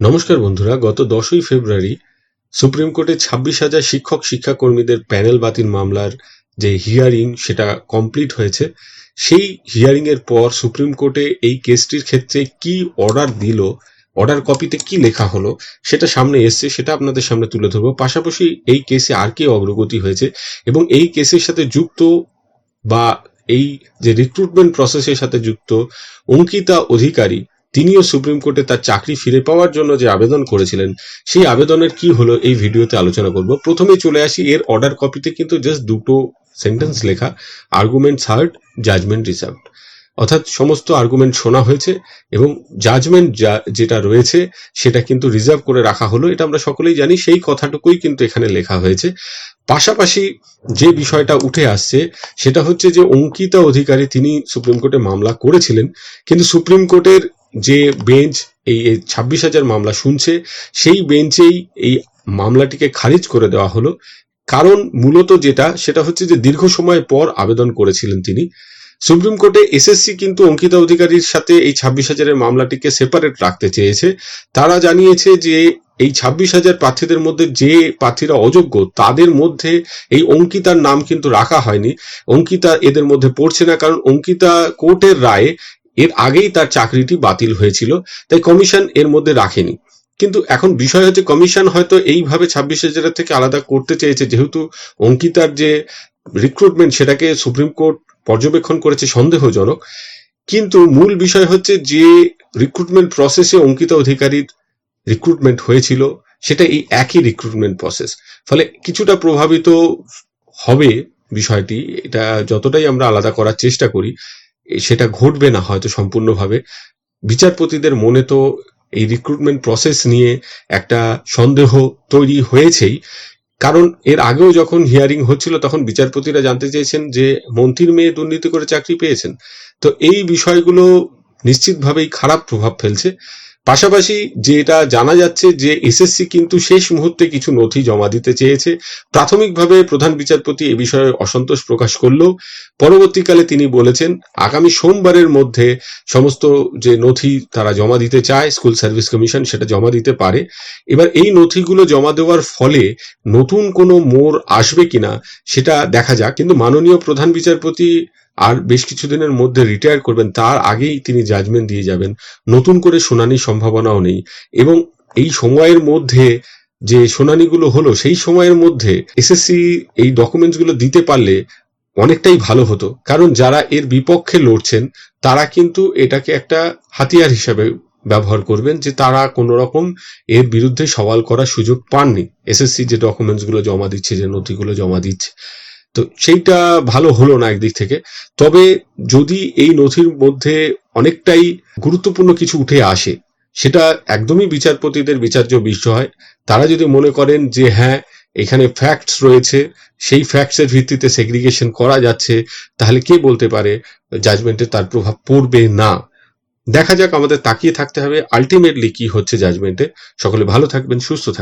নমস্কার বন্ধুরা, গত দশই ফেব্রুয়ারি সুপ্রিম কোর্টে ছাব্বিশ হাজার শিক্ষক শিক্ষাকর্মীদের প্যানেল বাতিল মামলার যে হিয়ারিং সেটা কমপ্লিট হয়েছে। সেই হিয়ারিং এর পর সুপ্রিম কোর্টে এই কেসটির ক্ষেত্রে কি অর্ডার দিল, অর্ডার কপিতে কি লেখা হলো, সেটা সামনে এসছে, সেটা আপনাদের সামনে তুলে ধরবো। পাশাপাশি এই কেসে আর কি অগ্রগতি হয়েছে এবং এই কেসের সাথে যুক্ত বা এই যে রিক্রুটমেন্ট প্রসেসের সাথে যুক্ত অঙ্কিতা অধিকারী তিনিও সুপ্রিম কোর্টে তার চাকরি ফিরে পাওয়ার জন্য যে আবেদন করেছিলেন, সেই আবেদনের কি হলো এই ভিডিওতে আলোচনা করব। প্রথমে চলে আসি, এর অর্ডার কপিতে কিন্তু জাস্ট দুটো সেন্টেন্স লেখা আর্গুমেন্ট হার্ড জাজমেন্ট রিজার্ভ অর্থাৎ সমস্ত আর্গুমেন্ট শোনা হয়েছে এবং জাজমেন্ট যেটা রয়েছে সেটা কিন্তু রিজার্ভ করে রাখা হলো, এটা আমরা সকলেই জানি, সেই কথাটুকুই কিন্তু এখানে লেখা হয়েছে। পাশাপাশি যে বিষয়টা উঠে আসছে, সেটা হচ্ছে যে অঙ্কিতা অধিকারী তিনি সুপ্রিম কোর্টে মামলা করেছিলেন, কিন্তু সুপ্রিম কোর্টের যে বেঞ্চ এই ছাব্বিশ হাজার মামলা শুনছে, সেই বেঞ্চেই এই মামলাটিকে খারিজ করে দেওয়া হলো। কারণ মূলত যেটা, সেটা হচ্ছে যে দীর্ঘ সময় পর আবেদন করেছিলেন তিনি। সুপ্রিম কোর্টে এসএসসি কিন্তু অঙ্কিতা অধিকারীর সাথে এই ছাব্বিশ হাজারের মামলাটিকে সেপারেট রাখতে চেয়েছে। তারা জানিয়েছে যে এই ছাব্বিশ হাজার প্রার্থীদের মধ্যে যে প্রার্থীরা অযোগ্য, তাদের মধ্যে এই অঙ্কিতার নাম কিন্তু রাখা হয়নি। অঙ্কিতা এদের মধ্যে পড়ছে না, কারণ অঙ্কিতা কোর্টের রায়ে এর আগেই তার চাকরিটি বাতিল হয়েছিল, তাই কমিশন এর মধ্যে রাখেনি। কিন্তু এখন বিষয় হচ্ছে কমিশন হয়তো এইভাবে ছাব্বিশ হাজারের থেকে আলাদা করতে চেয়েছে, যেহেতু অঙ্কিতার যে রিক্রুটমেন্ট সেটাকে সুপ্রিম কোর্ট পর্যবেক্ষণ করেছে সন্দেহজনক। কিন্তু মূল বিষয় হচ্ছে যে রিক্রুটমেন্ট প্রসেসে অঙ্কিতা অধিকারীর রিক্রুটমেন্ট হয়েছিল, সেটা এই একই রিক্রুটমেন্ট প্রসেস ফলে কিছুটা প্রভাবিত হবে বিষয়টি, এটা যতটাই আমরা আলাদা করার চেষ্টা করি সেটা ঘটবে না হয়তো সম্পূর্ণভাবে। বিচারপতিদের মনে তো এই রিক্রুটমেন্ট প্রসেস নিয়ে একটা সন্দেহ তৈরি হয়েছেই। কারণ এর আগেও যখন হিয়ারিং হচ্ছিল, তখন বিচারপতিরা জানতে চেয়েছেন যে মন্ত্রীর মেয়ে দুর্নীতি করে চাকরি পেয়েছেন। তো এই বিষয়গুলো নিশ্চিতভাবেই খারাপ প্রভাব ফেলছে। পাশাপাশি যেটা জানা যাচ্ছে যে এসএসসি কিন্তু শেষ মুহূর্তে কিছু নথি জমা দিতে চেয়েছে। প্রাথমিকভাবে প্রধান বিচারপতি এ বিষয়ে অসন্তোষ প্রকাশ করলেও পরবর্তীকালে তিনি বলেছেন, আগামী সোমবারের মধ্যে সমস্ত যে নথি তারা জমা দিতে চায়, স্কুল সার্ভিস কমিশন সেটা জমা দিতে পারে। এবার এই নথিগুলো জমা দেওয়ার ফলে নতুন কোনো মোড় আসবে কিনা সেটা দেখা যাক। কিন্তু মাননীয় প্রধান বিচারপতি আর বেশ কিছুদিনের মধ্যে রিটায়ার করবেন, তার আগেই তিনি জাজমেন্ট দিয়ে যাবেন। নতুন করে শুনানির সম্ভাবনাও নেই। এবং এই সময়ের মধ্যে যে শুনানিগুলো হলো, সেই সময়ের মধ্যে এসএসসি এই ডকুমেন্টসগুলো দিতে পারলে অনেকটাই ভালো হতো। কারণ যারা এর বিপক্ষে লড়ছেন, তারা কিন্তু এটাকে একটা হাতিয়ার হিসাবে ব্যবহার করবেন যে তারা কোনো রকম এর বিরুদ্ধে সওয়াল করার সুযোগ পাননি। এসএসসি যে ডকুমেন্টসগুলো জমা দিচ্ছে, যে নথিগুলো জমা দিচ্ছে তো সেইটা ভালো হলো না একদিক থেকে। তবে যদি এই নথির মধ্যে অনেকটাই গুরুত্বপূর্ণ কিছু উঠে আসে, সেটা একদমই বিচারপতিদের বিচার্য বিষয় তারা যদি মনে করেন যে হ্যাঁ এখানে ফ্যাক্টস রয়েছে, সেই ফ্যাক্টসের ভিত্তিতে সেগ্রিগেশন করা যাচ্ছে, তাহলে কে বলতে পারে জাজমেন্টে তার প্রভাব পড়বে না? দেখা যাক, আমাদের তাকিয়ে থাকতে হবে আলটিমেটলি কি হচ্ছে জাজমেন্টে সকলে ভালো থাকবেন, সুস্থ থাকবেন।